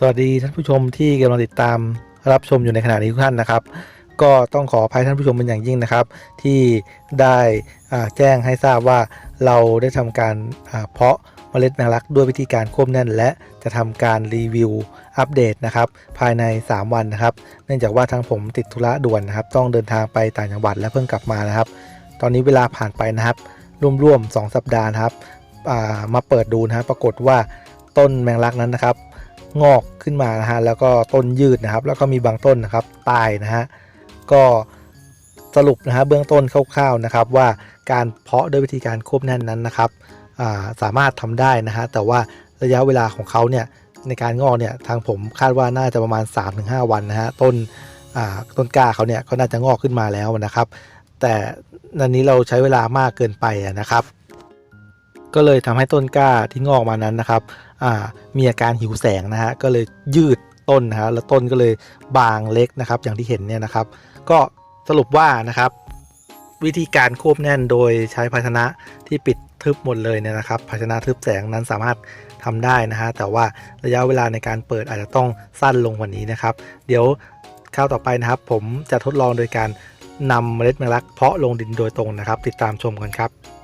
สวัสดีท่านผู้ชมที่กำลังติดตามรับชมอยู่ในขณะนี้ทุกท่านนะครับ ก็ต้องขออภัยท่านผู้ชมเป็นอย่างยิ่งนะครับ ที่ได้แจ้งให้ทราบว่าเราได้ทำการเพาะเมล็ดแมงลักด้วยวิธีการควบแน่น และจะทำการรีวิวอัปเดตนะครับภายใน 3 วันนะครับ เนื่องจากว่าทั้งผมติดธุระด่วนนะครับ ต้องเดินทางไปต่างจังหวัดและเพิ่งกลับมานะครับ ตอนนี้เวลาผ่านไปนะครับร่วมๆ2สัปดาห์นะครับามาเปิดดูนะครับปรากฏว่าต้นแมงลักนั้นนะครับ งอกขึ้นมานะฮะแล้วก็ต้นยืดนะครับ แล้วก็มีบางต้นนะครับตายนะฮะก็สรุปนะฮะเบื้องต้นคร่าวๆนะครับว่าการเพาะด้วยวิธีการควบแน่นนั้นนะครับาสามารถทำได้นะฮะแต่ว่าระยะเวลาของเขาเนี่ยในการงอกเนี่ยทางผมคาดว่าน่าจะประมาณ 3-5 วันนะฮะต้นต้นกล้าเขาเนี่ยก็น่าจะงอกขึ้นมาแล้วนะครับ แต่นันนี้เราใช้เวลามากเกินไปนะครับ ก็เลยทำให้ต้นกล้าที่งอกมานั้นนะครับมีอาการหิวแสงนะฮะก็เลยยืดต้นนะฮะแล้วต้นก็เลยบางเล็กนะครับ อย่างที่เห็นเนี่ยนะครับ ก็สรุปว่านะครับ วิธีการควบแน่นโดยใช้ภาชนะที่ปิดทึบหมดเลยเนี่ยนะครับ ภาชนะทึบแสงนั้นสามารถทำได้นะฮะแต่ว่าระยะเวลาในการเปิดอาจจะต้องสั้นลงกว่านี้นะครับ เดี๋ยวคราวต่อไปนะครับ ผมจะทดลองโดยการนำเมล็ดแมงลักเพาะลงดินโดยตรงนะครับ ติดตามชมกันครับ